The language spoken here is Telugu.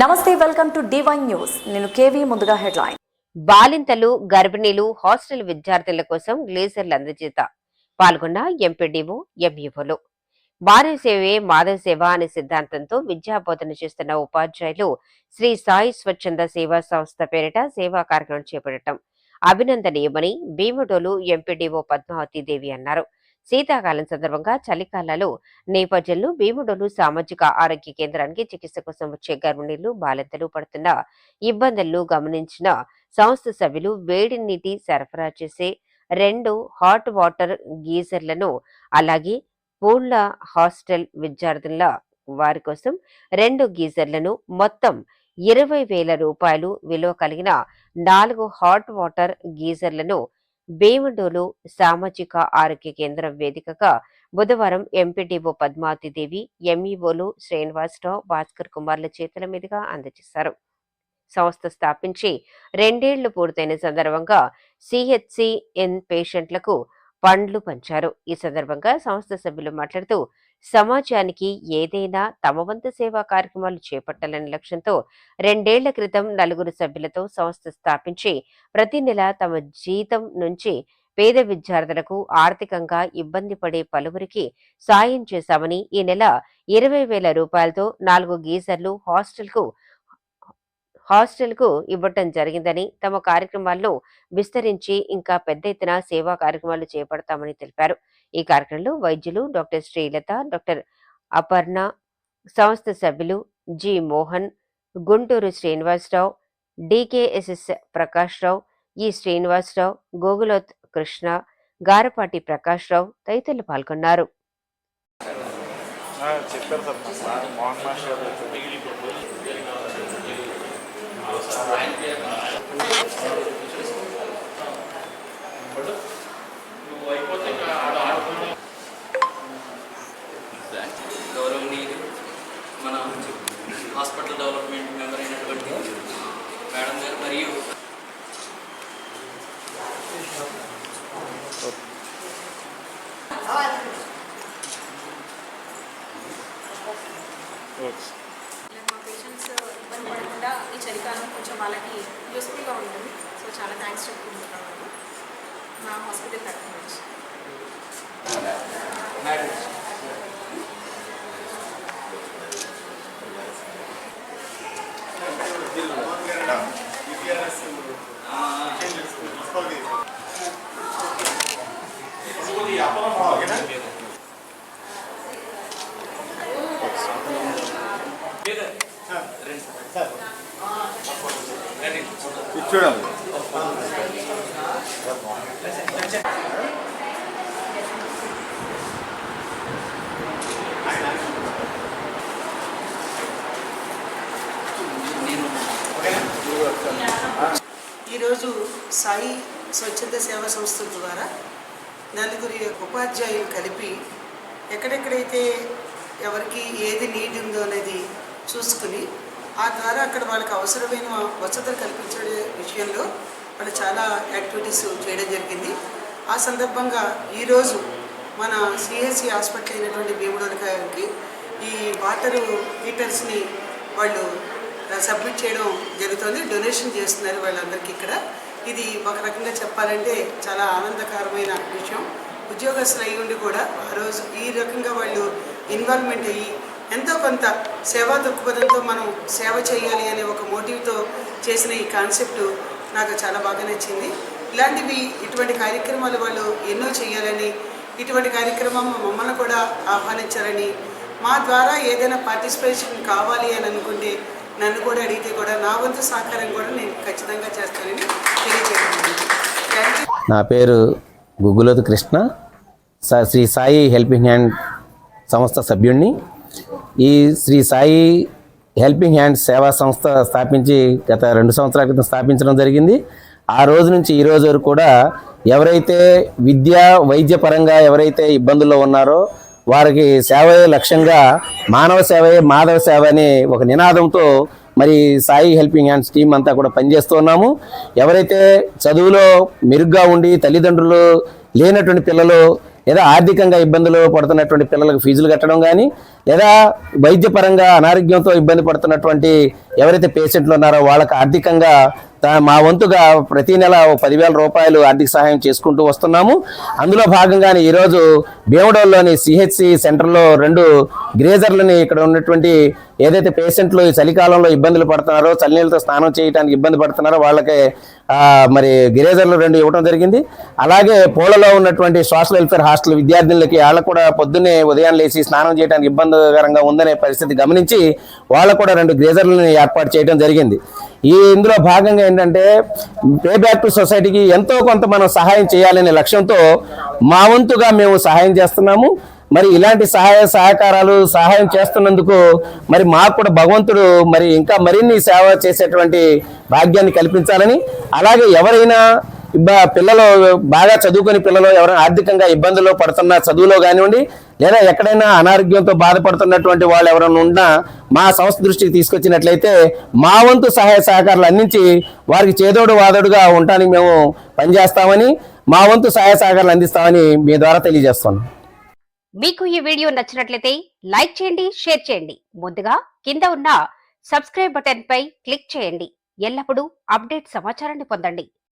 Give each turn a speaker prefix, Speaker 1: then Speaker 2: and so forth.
Speaker 1: నమస్తే వెల్కమ్ టు డివైన్ న్యూస్ నేను కేవీ ముందుగా హెడ్లైన్.
Speaker 2: బాలింతలు గర్భిణీలు హాస్టల్ విద్యార్థుల కోసం గ్లేజర్లు అందజేత. పాల్గొన్న ఎంపీడీఓ ఎంఈఓలు. మానవ సేవే మాధవ సేవ అనే సిద్ధాంతంతో విద్యా బోధన చేస్తున్న ఉపాధ్యాయులు శ్రీ సాయి స్వచ్ఛంద సేవా సంస్థ పేరిట సేవా కార్యక్రమం చేపట్టడం అభినందనీయమని భీమడోలు ఎంపీడీఓ పద్మావతి దేవి అన్నారు. శీతాకాలం సందర్భంగా చలికాలాలు నేపథ్యంలో భీముడోలు సామాజిక ఆరోగ్య కేంద్రానికి చికిత్స కోసం వచ్చే గర్భిణీలు బాలింతలు పడుతున్న ఇబ్బందులను గమనించిన సంస్థ సభ్యులు వేడి నీటి సరఫరా చేసే రెండు హాట్ వాటర్ గీజర్లను అలాగే పూళ్ళ హాస్టల్ విద్యార్థుల వారి కోసం రెండు గీజర్లను మొత్తం ఇరవై వేల రూపాయలు విలువ కలిగిన నాలుగు హాట్ వాటర్ గీజర్లను భీమడోలు సామాజిక ఆరోగ్య కేంద్రం వేదికగా బుధవారం ఎంపీడీఓ పద్మావతిదేవి ఎంఈఓలు శ్రీనివాసరావు భాస్కర్ కుమార్ల చేతుల మీదుగా అందజేశారు. సంస్థ స్థాపించి రెండేళ్ళు పూర్తయిన సందర్భంగా సిహెచ్సిఎన్ పేషెంట్లకు పండ్లు పంచారు. ఈ సందర్భంగా సంస్థ సభ్యులు మాట్లాడుతూ సమాజానికి ఏదైనా తమ వంతు సేవా కార్యక్రమాలు చేపట్టాలనే లక్ష్యంతో రెండేళ్ళ క్రితం నలుగురు సభ్యులతో సంస్థ స్థాపించి ప్రతి నెల తమ జీతం నుంచి పేద విద్యార్థులకు ఆర్థికంగా ఇబ్బంది పడే పలువురికి సాయం చేశామని ఈ నెల ఇరవై వేల రూపాయలతో నాలుగు గీజర్లు హాస్టల్కు హాస్టల్కు ఇవ్వటం జరిగిందని తమ కార్యక్రమాల్లో విస్తరించి ఇంకా పెద్ద ఎత్తున సేవా కార్యక్రమాలు చేపడతామని తెలిపారు. ఈ కార్యక్రమంలో వైద్యులు డాక్టర్ శ్రీలత డాక్టర్ అపర్ణ సంస్థ సభ్యులు G Mohan Guntur Srinivasa Rao DKSS Prakash Rao E Srinivasa Rao Gogulot Krishna Garapati Prakash రావు తదితరులు పాల్గొన్నారు.
Speaker 3: ఆ,
Speaker 4: ఈ చలికాలం కొంచెం వాళ్ళకి యూస్ఫుల్గా ఉంటుంది. సో చాలా థ్యాంక్స్ చెప్పుకుంటున్నాను. మా హాస్పిటల్ తరఫు నుంచి
Speaker 5: మేడం
Speaker 3: ఇది చూడండి.
Speaker 6: ఈరోజు సాయి స్వచ్ఛంద సేవా సంస్థ ద్వారా నలుగురి ఉపాధ్యాయులు కలిపి ఎక్కడెక్కడైతే ఎవరికి ఏది నీడ్ ఉందో అనేది చూసుకుని ఆ ద్వారా అక్కడ వాళ్ళకి అవసరమైన వసతులు కల్పించే విషయంలో వాళ్ళు చాలా యాక్టివిటీస్ చేయడం జరిగింది. ఆ సందర్భంగా ఈరోజు మన సిఎస్సి హాస్పిటల్ అయినటువంటి భీముడోల ఈ వాటర్ హీటర్స్ని వాళ్ళు సబ్మిట్ చేయడం జరుగుతుంది. డొనేషన్ చేస్తున్నారు వాళ్ళందరికీ ఇక్కడ. ఇది ఒక రకంగా చెప్పాలంటే చాలా ఆనందకరమైన విషయం. ఉద్యోగస్తులు అయ్యి ఉండి కూడా ఆ రోజు ఈ రకంగా వాళ్ళు ఇన్వాల్వ్మెంట్ అయ్యి ఎంతో కొంత సేవా దృక్పథంతో మనం సేవ చేయాలి అనే ఒక మోటివ్తో చేసిన ఈ కాన్సెప్ట్ నాకు చాలా బాగా నచ్చింది. ఇలాంటివి ఇటువంటి కార్యక్రమాలు వాళ్ళు ఎన్నో చేయాలని ఇటువంటి కార్యక్రమం మమ్మల్ని కూడా ఆహ్వానించాలని మా ద్వారా ఏదైనా పార్టిసిపేషన్ కావాలి అని అనుకుంటే నన్ను కూడా అడిగితే కూడా నా వంతు సహకారం కూడా నేను ఖచ్చితంగా చేస్తానని తెలియజేయడం థ్యాంక్ యూ
Speaker 7: నా పేరు గుగ్గులోతు కృష్ణ. స- శ్రీ సాయి హెల్పింగ్ హ్యాండ్ సంస్థ సభ్యుణ్ణి. ఈ శ్రీ సాయి హెల్పింగ్ హ్యాండ్ సేవా సంస్థ స్థాపించి గత రెండు సంవత్సరాల క్రితం స్థాపించడం జరిగింది. ఆ రోజు నుంచి ఈ రోజు వరకు కూడా ఎవరైతే విద్య వైద్య పరంగా ఎవరైతే ఇబ్బందుల్లో ఉన్నారో వారికి సేవయే లక్ష్యంగా మానవ సేవయే మాధవ సేవ అనే ఒక నినాదంతో మరి సాయి హెల్పింగ్ హ్యాండ్స్ టీం అంతా కూడా పనిచేస్తూ ఉన్నాము. ఎవరైతే చదువులో మెరుగ్గా ఉండి తల్లిదండ్రులు లేనటువంటి పిల్లలు లేదా ఆర్థికంగా ఇబ్బందులు పడుతున్నటువంటి పిల్లలకు ఫీజులు కట్టడం కానీ లేదా వైద్యపరంగా అనారోగ్యంతో ఇబ్బంది పడుతున్నటువంటి ఎవరైతే పేషెంట్లు ఉన్నారో వాళ్ళకి ఆర్థికంగా మా వంతుగా ప్రతి నెల పదివేల రూపాయలు ఆర్థిక సహాయం చేసుకుంటూ వస్తున్నాము. అందులో భాగంగానే ఈరోజు భీమడోల్లోని సిహెచ్సి సెంటర్లో రెండు గ్రేజర్లని ఇక్కడ ఉన్నటువంటి ఏదైతే పేషెంట్లు ఈ చలికాలంలో ఇబ్బందులు పడుతున్నారో చలినీళ్ళతో స్నానం చేయడానికి ఇబ్బంది పడుతున్నారో వాళ్ళకి మరి గ్రేజర్లు రెండు ఇవ్వడం జరిగింది. అలాగే పోలలో ఉన్నటువంటి సోషల్ వెల్ఫేర్ హాస్టల్ విద్యార్థులకి వాళ్ళకు కూడా పొద్దున్నే ఉదయం లేచి స్నానం చేయడానికి ఇబ్బందికరంగా ఉందనే పరిస్థితి గమనించి వాళ్ళకు కూడా రెండు గ్రేజర్లని ఏర్పాటు చేయడం జరిగింది. ఈ ఇందులో భాగంగా ఏంటంటే పే బ్యాక్ టు సొసైటీకి ఎంతో కొంత మనం సహాయం చేయాలనే లక్ష్యంతో మా వంతుగా మేము సహాయం చేస్తున్నాము. మరి ఇలాంటి సహాయ సహకారాలు సహాయం చేస్తున్నందుకు మరి మాకు కూడా భగవంతుడు మరి ఇంకా మరిన్ని సేవ చేసేటువంటి భాగ్యాన్ని కల్పించాలని అలాగే ఎవరైనా పిల్లలు బాగా చదువుకుని పిల్లలు ఎవరైనా ఆర్థికంగా ఇబ్బందులు పడుతున్న చదువులో కానివ్వండి లేదా ఎక్కడైనా అనారోగ్యంతో బాధపడుతున్నటువంటి వాళ్ళు ఎవరైనా ఉన్నా మా సంస్థ దృష్టికి తీసుకొచ్చినట్లయితే మా వంతు సహాయ సహకారాలు అందించి వారికి చేదోడు వాదోడుగా ఉండటానికి మేము పనిచేస్తామని మా వంతు సహాయ సహకారాలు అందిస్తామని మీ ద్వారా తెలియజేస్తున్నాం
Speaker 2: మీకు ఈ వీడియో నచ్చినట్లయితే లైక్ చేయండి షేర్ చేయండి. ముందుగా కింద ఉన్న సబ్స్క్రైబ్ బటన్ పై క్లిక్ చేయండి. ఎల్లప్పుడూ అప్డేట్ సమాచారాన్ని పొందండి.